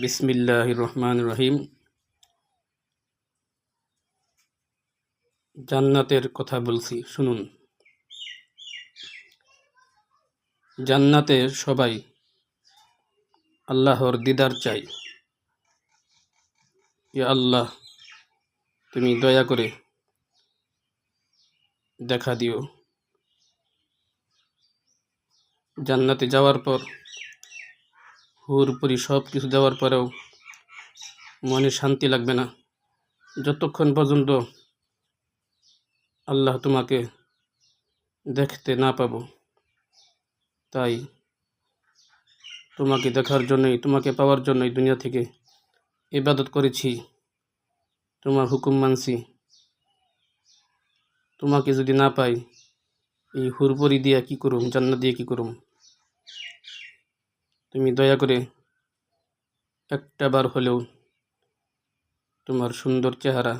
বিসমিল্লাহ রহমান রহিম জান্নাতের কথা বলছি, শুনুন। জান্নাতে সবাই আল্লাহর দিদার চাই। ইয়া আল্লাহ, তুমি দয়া করে দেখা দিও। জান্নাতে যাওয়ার পর হুরপুরি সব কিছু দেওয়ার পরেও মনে শান্তি লাগবে না। যতক্ষণ পর্যন্ত আল্লাহ তোমাকে দেখতে না পাব, তাই তোমাকে দেখার জন্যই, তোমাকে পাওয়ার জন্যই দুনিয়া থেকে ইবাদত করেছি। তোমার হুকুম মানছি। তোমাকে যদি না পাই, এই হুরপরি দিয়া কী করুম, জান্নাত দিয়ে কী করুম? তুমি দয়া করে একটা বার হলেও তোমার সুন্দর চেহারা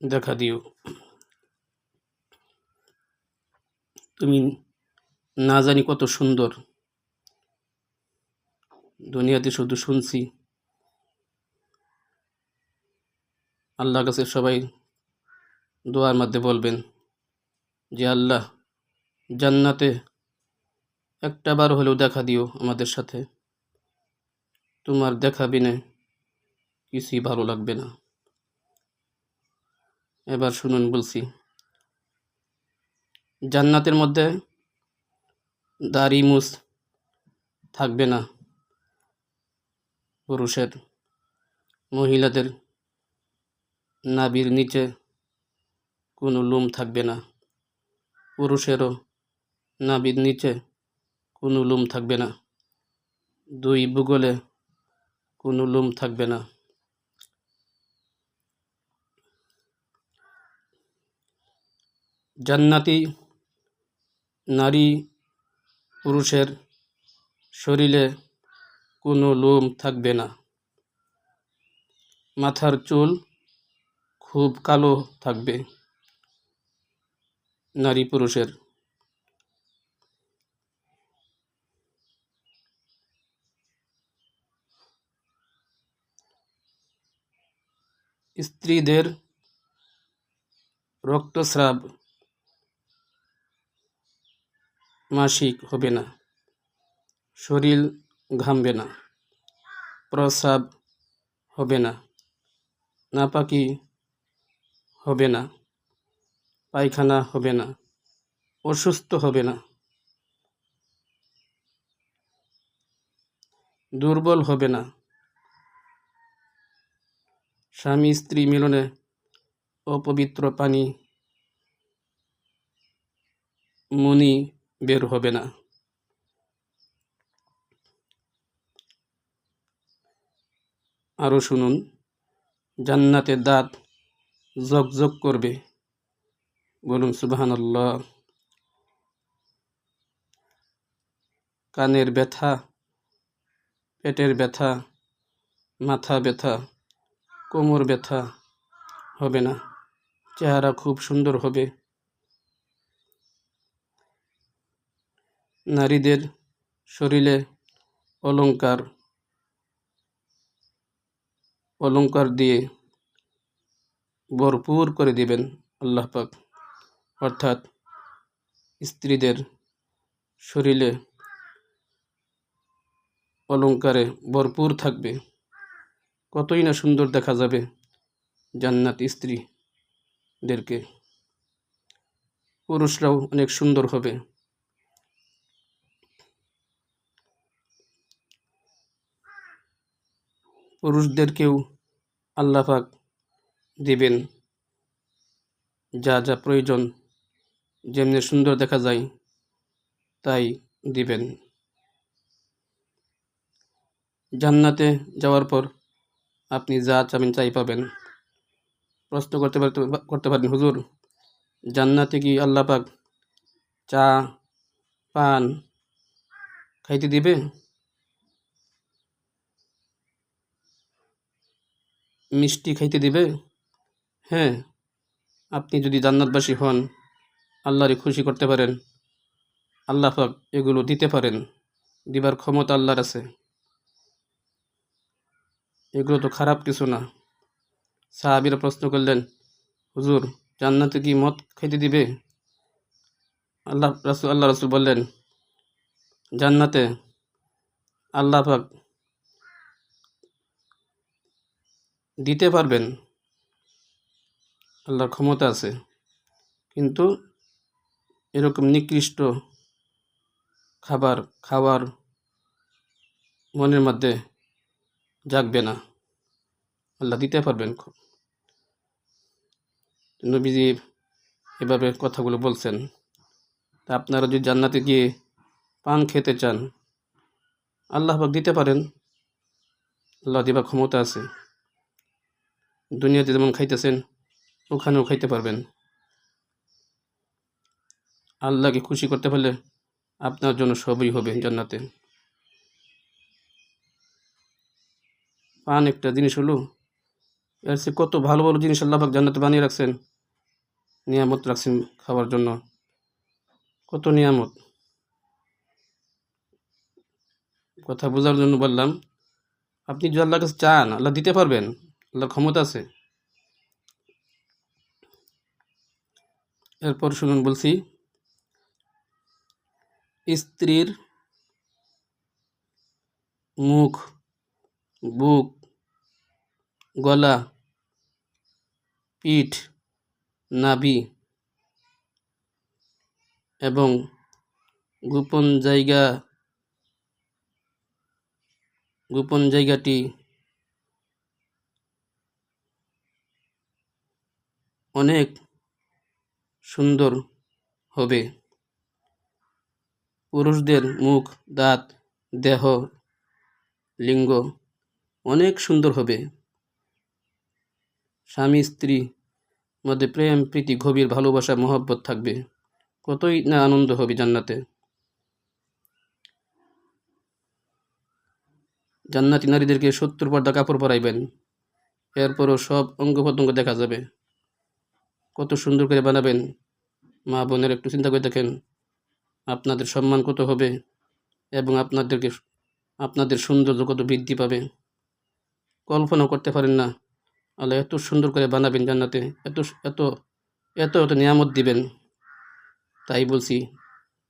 দেখা দিও। তুমি না জানি কত সুন্দর। দুনিয়াতে শুধু শুনছি। আল্লাহ কাছে সবাই দোয়ার মধ্যে বলবেন। যে আল্লাহ জান্নাতে একটা বার হলেও দেখা দিও আমাদের সাথে। তোমার দেখা বিনে কিছুই ভালো লাগবে না। এবার শুনুন বলছি, জান্নাতের মধ্যে দাড়ি মুস থাকবে না। পুরুষের, মহিলাদের নাবির নিচে কোনো লোম থাকবে না। পুরুষেরও নাবির নিচে কোনো লোম থাকবে না। দুই ভূগোলে কোনো লোম থাকবে না। জান্নাতি নারী পুরুষের শরীরে কোনো লোম থাকবে না। মাথার চুল খুব কালো থাকবে। নারী পুরুষের। স্ত্রীদের রক্তস্রাব মাসিক হবে না, শরীর ঘামবে না, প্রস্রাব হবে না, নাপাকি হবে না। পায়খানা হবে না, অসুস্থ হবে না, দুর্বল হবে না। স্বামী স্ত্রী মিলনে অপবিত্র পানি মনি বের হবে না। আরও শুনুন জান্নাতের দাঁত জকজক করবে। বলুন, সুবাহানাল্লাহ। কানের ব্যথা, পেটের ব্যথা, মাথা ব্যথা, কোমর ব্যথা হবে না। চেহারা খুব সুন্দর হবে। নারীদের শরীরে অলংকার অলংকার দিয়ে ভরপুর করে দিবেন আল্লাহ পাক। অর্থাৎ স্ত্রীদের শরীরে অলংকারে ভরপুর থাকবে। কতই না সুন্দর দেখা যাবে জান্নাত স্ত্রীদেরকে। পুরুষরাও অনেক সুন্দর হবে। পুরুষদেরকেও আল্লাহ পাক দিবেন যা যা প্রয়োজন যেমনি সুন্দর দেখা যায়, তাই দিবেন। জান্নাতে যাওয়ার পর আপনি যা চাবেন চাই পাবেন। প্রশ্ন করতে পারতে, করতে পারেন, হুজুর, জান্নাতে কি আল্লাহ পাক চা, পান খাইতে দিবে? মিষ্টি খাইতে দিবে? হ্যাঁ আপনি যদি জান্নাতবাসী হন আল্লাহরে খুশি করতে পারেন। আল্লাহ পাক এগুলো দিতে পারেন। দিবার ক্ষমতা আল্লাহর আছে। এগুলো তো খারাপ কিছু না। সাহাবিরা প্রশ্ন করলেন, হুজুর, জান্নাতে কি মদ খাইতে দিবে? আল্লাহ রাসুল আল্লাহ রাসুল বললেন, জান্নাতে আল্লাহ পাক দিতে পারবেন। আল্লাহর ক্ষমতা আছে। কিন্তু এরকম নিকৃষ্ট খাবার খাওয়ার মনের মধ্যে জাগবে না। আল্লাহ দিতে পারবেন নবীজি এভাবে কথাগুলো বলছেন। তা আপনারা যদি জান্নাতে গিয়ে পান খেতে চান, আল্লাহ পাক দিতে পারেন। আল্লাহ দিবার ক্ষমতা আছে। দুনিয়াতে যেমন খাইতেছেন, ওখানেও খাইতে পারবেন। আল্লাহকে খুশি করতে পারলে আপনার জন্য সবই হবে জান্নাতে। পান একটা জিনিস হলো, এর সে কত ভালো ভালো জিনিস আল্লাহ জান্নাতে বানিয়ে রাখছেন, নিয়ামত রাখছেন খাওয়ার জন্য। কত নিয়ামত। কথা বোঝার জন্য বললাম, আপনি যদি আল্লাহর কাছে চান, আল্লাহ দিতে পারবেন, আল্লাহর ক্ষমতা আছে। এরপর শুনুন বলছি স্ত্রীর মুখ বুক গলা পিঠ নাভি এবং গোপন জায়গা গোপন জায়গাটি অনেক সুন্দর হবে। পুরুষদের মুখ, দাঁত, দেহ, লিঙ্গ অনেক সুন্দর হবে। স্বামী, স্ত্রী মধ্যে প্রেম, প্রীতি, গভীর ভালোবাসা, মহব্বত থাকবে। কতই না আনন্দ হবে জান্নাতে। জান্নাতি নারীদেরকে সত্তর পর্দা কাপড় পরাইবেন। এরপরও সব অঙ্গ প্রত্যঙ্গ দেখা যাবে। কত সুন্দর করে বানাবেন। মা বোনের একটু চিন্তা করে দেখেন। আপনাদের সম্মান কত হবে এবং আপনাদেরকে, আপনাদের সৌন্দর্য কত বৃদ্ধি পাবে? কল্পনা করতে পারেন না। আল্লাহ এত সুন্দর করে বানাবেন জান্নাতে, এত এত এত এত নিয়ামত দিবেন। তাই বলছি,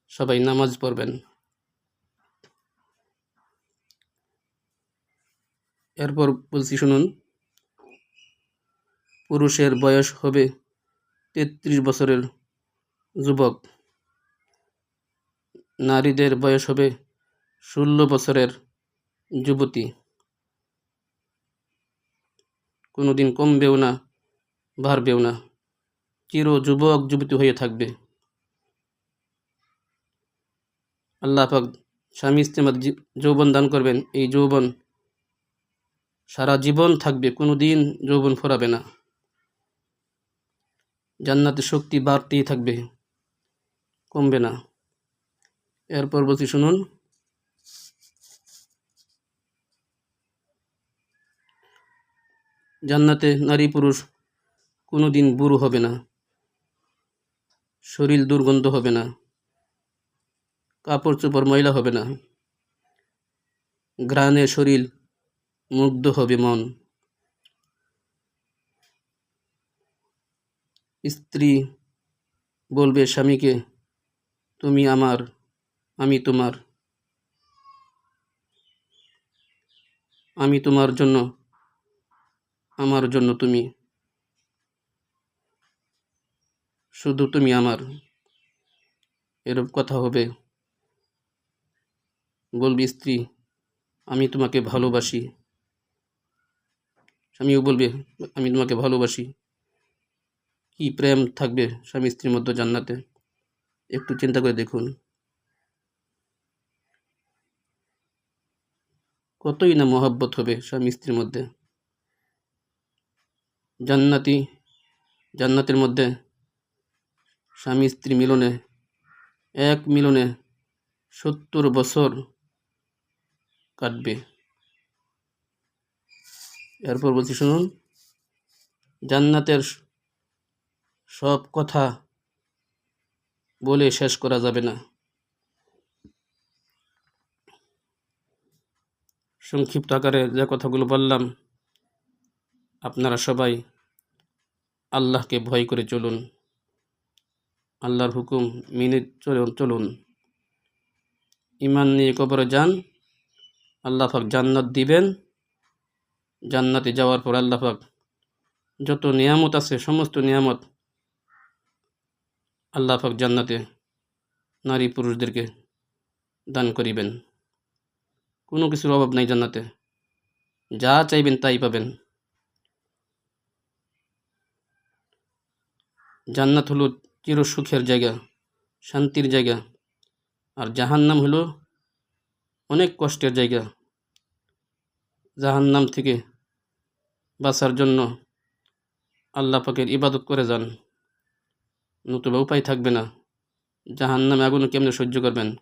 সবাই নামাজ পড়বেন। এরপর বলছি শুনুন, পুরুষের বয়স হবে তেত্রিশ বছরের যুবক। নারীদের বয়স হবে ষোলো বছরের যুবতী। কোনোদিন কমবেও না, বাড়বেও না। চির যুবক যুবতী হয়ে থাকবে। আল্লাহ পাক স্বামী মধ্যে যৌবন দান করবেন। এই যৌবন সারা জীবন থাকবে কোনো দিন যৌবন ফোরাবে না। জান্নাতে শক্তি বাড়তেই থাকবে, কমবে না। এরপর বলছি শুনুন। জান্নাতে নারী পুরুষ কোনো দিন বুড়ো হবে না। শরীর দুর্গন্ধ হবে না। কাপড় চোপড় ময়লা হবে না। গ্রানে শরীর মুগ্ধ হবে মন। স্ত্রী বলবে, স্বামীকে তুমি আমার আমি তোমার আমি তোমার জন্য, আমার জন্য তুমি, শুধু তুমি আমার। এরূপ কথা হবে। বলবি, স্ত্রী, আমি তোমাকে ভালোবাসি। স্বামীও বলবে, আমি তোমাকে ভালোবাসি। কি প্রেম থাকবে স্বামী স্ত্রীর মধ্যে জান্নাতে? একটু চিন্তা করে দেখুন। কতই না মহব্বত হবে স্বামী স্ত্রীর মধ্যে? জান্নাতি, জান্নাতের মধ্যে স্বামী স্ত্রী মিলনে, এক মিলনে সত্তর বছর কাটবে। এরপর বলছি, শুনুন, জান্নাতের সব কথা বলে শেষ করা যাবে না। সংক্ষিপ্ত আকারে যে কথাগুলো বললাম, আপনারা সবাই আল্লাহকে ভয় করে চলুন। আল্লাহর হুকুম মেনে চলুন চলুন। ইমান নিয়ে কবরে যান, আল্লাহ পাক জান্নাত দিবেন। জান্নাতে যাওয়ার পর আল্লাহ পাক যত নিয়ামত আছে, সমস্ত নিয়ামত আল্লাহ পাক জান্নাতে নারী পুরুষদেরকে দান করিবেন। কোনো কিছুর অভাব নাই জান্নাতে। যা চাইবেন তাই পাবেন। জান্নাত হলো চির সুখের জায়গা, শান্তির জায়গা, আর জাহান্নাম হলো অনেক কষ্টের জায়গা। জাহান্নাম থেকে বাঁচার জন্য আল্লাহ পাকের ইবাদত করে যান। নতুবা উপায় থাকবে না। জাহান্নামে আগুন কেমনে সহ্য করবেন?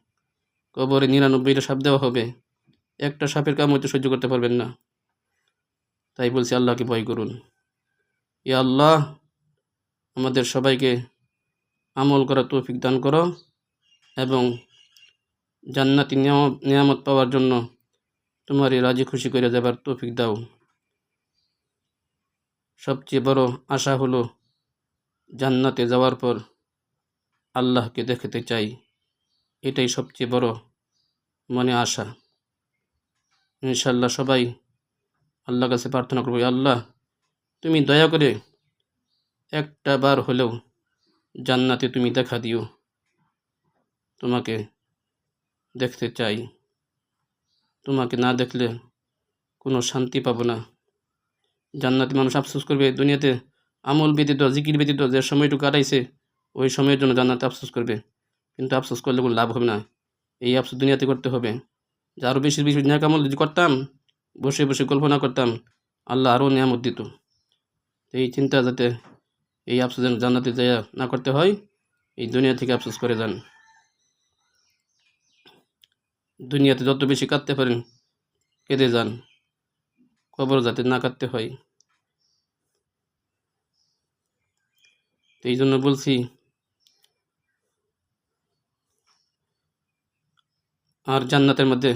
কবরে নিরানব্বইটা সাপ দেওয়া হবে। একটা সাপের কাম হয়তো সহ্য করতে পারবেন না। তাই বলছি, আল্লাহকে ভয় করুন। ইয়া আল্লাহ, আমাদের সবাইকে আমল করা তৌফিক দান করো এবং জান্নাতি নিয়ামত নিয়ামত পাওয়ার জন্য তোমারই রাজি খুশি করে দেবার তৌফিক দাও। সবচেয়ে বড় আশা হলো জান্নাতে যাওয়ার পর আল্লাহকে দেখতে চাই। এটাই সবচেয়ে বড় মনে আশা। ইনশাল্লাহ সবাই আল্লাহ কাছে প্রার্থনা করব আল্লাহ, তুমি দয়া করে একটা বার হলেও জান্নাতে তুমি দেখা দিও। তোমাকে দেখতে চাই। তোমাকে না দেখলে কোনো শান্তি পাবো না। জান্নাতে মানুষ আফসোস করবে, দুনিয়াতে আমল ব্যতীত, জিকির ব্যতীত যে সময়টুকু কাটাইছে ওই সময়ের জন্য জান্নাতে আফসোস করবে। কিন্তু আফসোস করলে কোনো লাভ হবে না। এই আফসোস দুনিয়াতে করতে হবে। যে আরও বেশি বেশি ন্যাক আমল যদি করতাম, বসে বসে কল্পনা করতাম, আল্লাহ আরও নিয়ামত দিত। এই চিন্তা যাতে এই আফসোস জান্নাতে যায় না করতে হয়, এই দুনিয়া থেকে আফসোস করে যান। দুনিয়াতে যত বেশি কাঁদতে পারেন, কেঁদে যান। কবর যাতে না কাঁদতে হয়। তো এই জন্য বলছি আর জান্নাতের মধ্যে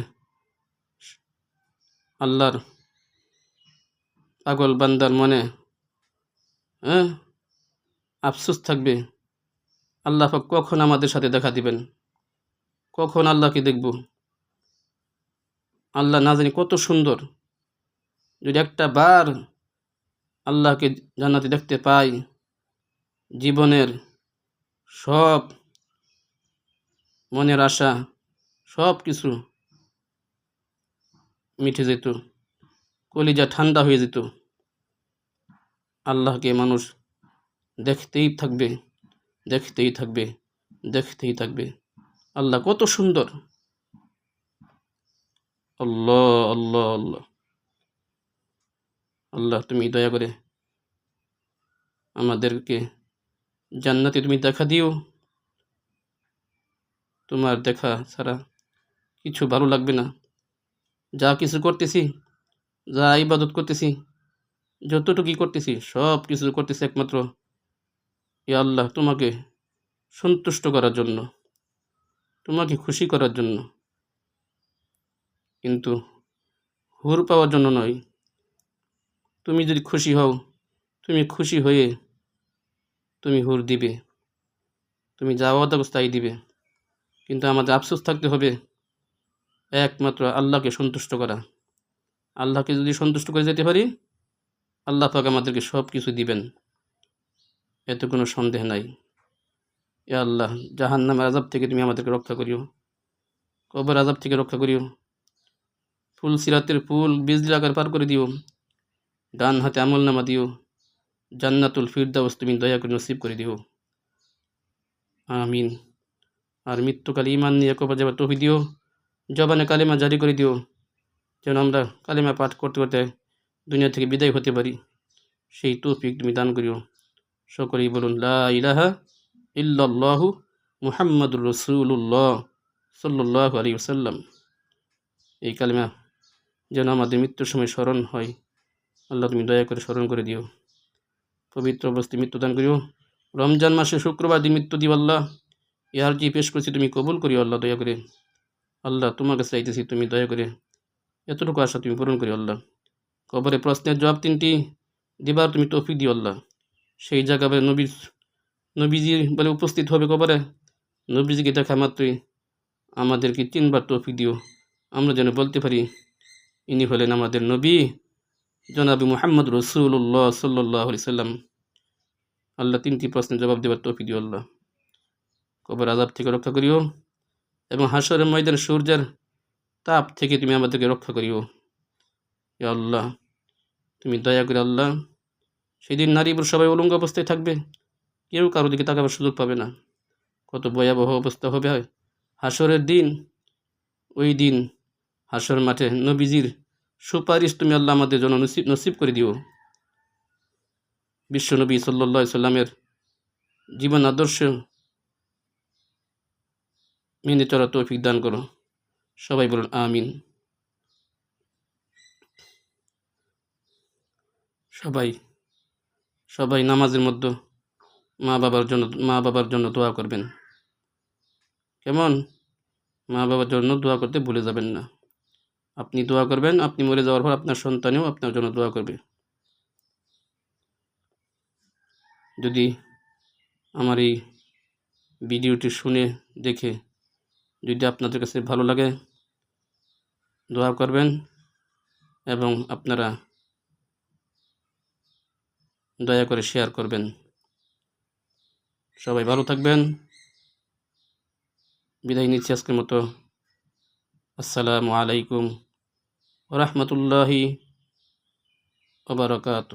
আল্লাহর পাগল বান্দার মনে হ্যাঁ আফসোস থাকবে। আল্লাহ কখন আমাদের সাথে দেখা দিবেন? কখন আল্লাহকে দেখব? আল্লাহ না জানি কত সুন্দর। যদি একটা বার আল্লাহকে জান্নাতে দেখতে পাই, জীবনের সব মনের আশা সব কিছু মিঠে যেত, কলিজা ঠান্ডা হয়ে যেত। আল্লাহকে মানুষ দেখতেই থাকবে দেখতেই থাকবে দেখতেই থাকবে। আল্লাহ কত সুন্দর। আল্লাহ আল্লাহ আল্লাহ। আল্লাহ, তুমি দয়া করে আমাদেরকে জান্নাতে তুমি দেখা দিও। তোমার দেখা ছাড়া কিছু ভালো লাগবে না। যা কিছু করতেছি, যা ইবাদত করতেছি, যতটুকুই করতেছি, সব কিছু করতেছি একমাত্র এ আল্লাহ তোমাকে সন্তুষ্ট করার জন্য, তোমাকে খুশি করার জন্য। কিন্তু হুর পাওয়ার জন্য নয়। তুমি যদি খুশি হও, তুমি খুশি হয়ে তুমি হুর দিবে। তুমি যা অবস্থা তাই দিবে। কিন্তু আমাদের আফসোস থাকতে হবে একমাত্র আল্লাহকে সন্তুষ্ট করা। আল্লাহকে যদি সন্তুষ্ট করে যেতে পারি, আল্লাহ পাক আমাদেরকে সব কিছু দিবেন। এতে কোনো সন্দেহ নাই। এ আল্লাহ জাহান নামের আজাব থেকে তুমি আমাদেরকে রক্ষা করিও। কবর আজাব থেকে রক্ষা করিও। ফুল সিরাতের ফুল বিজলি আকার পার করে দিও। ডান হাতে আমল নামা দিও। জান্নাতুল ফিরদাউস তুমি দয়া করে নসিব করে দিও। আমিন। আর মৃত্যুকালে ইমান নিয়ে কবর যাবার তফি দিও। জবানে কালেমা জারি করে দিও, যেন আমরা কালিমা পাঠ করতে করতে দুনিয়া থেকে বিদায় হতে পারি। সেই তৌফিক তুমি দান করিও। সকলেই বলুন, লা ইলাহা ইল্লাল্লাহু রসুল্লাহ সাল্লাহ আলী ওসাল্লাম এই কালিমা যেন আমাদের মৃত্যুর সময় স্মরণ হয়। আল্লাহ তুমি দয়া করে স্মরণ করে দিও। পবিত্র অবস্থায় মৃত্যুদান করিও। রমজান মাসে শুক্রবার দিন মৃত্যু দিও আল্লাহ। ইয়ার যে পেশ করছি, তুমি কবুল করিও আল্লাহ, দয়া করে। আল্লাহ তোমার কাছে চাইতেছি তুমি দয়া করে এতটুকু আশা তুমি পূরণ করি আল্লাহ। কবরে প্রশ্নের জবাব তিনটি, দিবার তুমি তৌফিক দিও আল্লাহ। সেই জায়গা নবী নবীজি বলে উপস্থিত হবে কবরে। নবীজিকে দেখা মাত্রই আমাদেরকে তিনবার তৌফিক দিও। আমরা যেন বলতে পারি, ইনি হলেন আমাদের নবী, জনাবি মোহাম্মদ রসুল্লাহ সাল্লাহ সাল্লাম। আল্লাহ তিনটি প্রশ্নের জবাব দেবার তৌফিক দিও আল্লাহ। কবর আজাব থেকে রক্ষা করিও। এবং হাসরের ময়দান সূর্যের তাপ থেকে তুমি আমাদেরকে রক্ষা করিও। আল্লাহ, তুমি দয়া করে আল্লাহ, সেদিন নারী পুরুষ সবাই উলঙ্গ অবস্থায় থাকবে। কেউ কারও দিকে তাকাবার সুযোগ পাবে না। কত ভয়াবহ অবস্থা হবে হয়। হাসরের দিন, ওই দিন, হাসর মাঠে নবীজির সুপারিশ তুমি আল্লাহ আমাদের জন্য নসিব নসিব করে দিও। বিশ্বনবী সাল্লা সাল্লামের জীবন আদর্শ মেনে চলা তৌফিক দান করো। সবাই বলুন, আমিন। সবাই সবাই নামাজের মধ্যে মা বাবার জন্য, মা বাবার জন্য দোয়া করবেন। কেমন? মা বাবার জন্য দোয়া করতে ভুলে যাবেন না। আপনি দোয়া করবেন, আপনি মরে যাওয়ার পর আপনার সন্তানেও আপনার জন্য দোয়া করবে। যদি আমার এই ভিডিওটি শুনে দেখে যদি আপনাদের কাছে ভালো লাগে, দোয়া করবেন এবং আপনারা দয়া করে শেয়ার করবেন। সবাই ভালো থাকবেন। বিদায় নিচ্ছি আজকের মতো। আসসালামু আলাইকুম রহমতুল্লাহি ওবরকাত